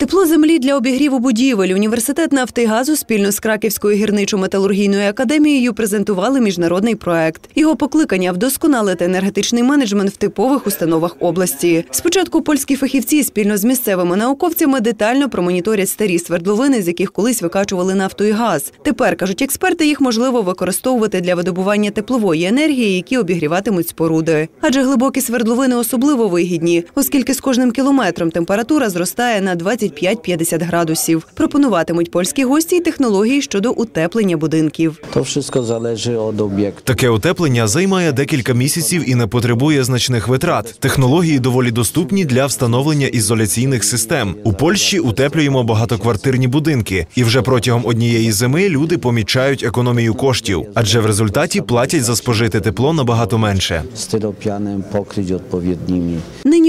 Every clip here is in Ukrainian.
Тепло землі для обігріву будівель. Університет нафти і газу спільно з Краківською гірничо-металургійною академією презентували міжнародний проект. Його покликання вдосконалити енергетичний менеджмент в типових установах області. Спочатку польські фахівці спільно з місцевими науковцями детально промоніторять старі свердловини, з яких колись викачували нафту і газ. Тепер кажуть експерти, їх можливо використовувати для видобування теплової енергії, які обігріватимуть споруди. Адже глибокі свердловини особливо вигідні, оскільки з кожним кілометром температура зростає на 25-50 градусів. Пропонуватимуть польські гості й технології щодо утеплення будинків. To wszystko zależy od obiektu. Таке утеплення займає декілька місяців і не потребує значних витрат. Технології доволі доступні для встановлення ізоляційних систем. У Польщі утеплюємо багатоквартирні будинки, і вже протягом однієї зими люди помічають економію коштів, адже в результаті платять за спожите тепло набагато менше. Styropianem pokryć odpowiednimi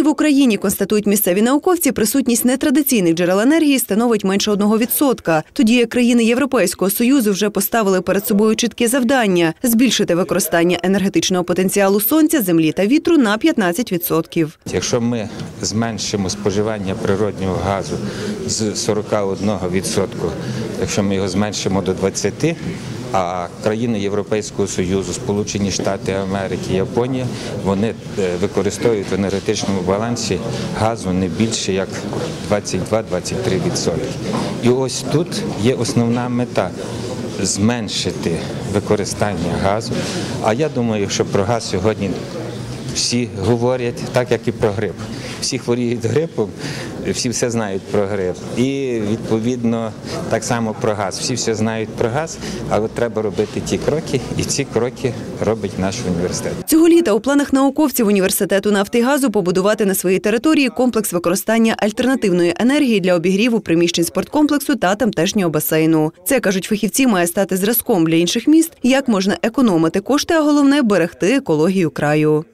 Нині в Україні констатують місцеві науковці, присутність нетрадиційних джерел енергії становить менше 1%, тоді як країни Європейського союзу вже поставили перед собою чіткі завдання збільшити використання енергетичного потенціалу сонця, землі та вітру на 15%. Якщо ми зменшимо споживання природнього газу з 41%, якщо ми його зменшимо до 20%, а країни Європейського Союзу, Сполучені Штати Америки, Японія, вони е, використовують в енергетичному балансі газу не більше як 22-23%. І ось тут є основна мета зменшити використання газу. А я думаю, що про газ сьогодні всі говорять так, як і про грип. Всі хворіють грипом, всі все знають про грип. І відповідно так само про газ. Всі все знають про газ, але треба робити ті кроки, і ці кроки робить наш університет. Цього літа у планах науковців університету нафти і газу побудувати на своїй території комплекс використання альтернативної енергії для обігріву приміщень спорткомплексу та тамтешнього басейну. Це кажуть фахівці, має стати зразком для інших міст, як можна економити кошти, а головне берегти екологію краю.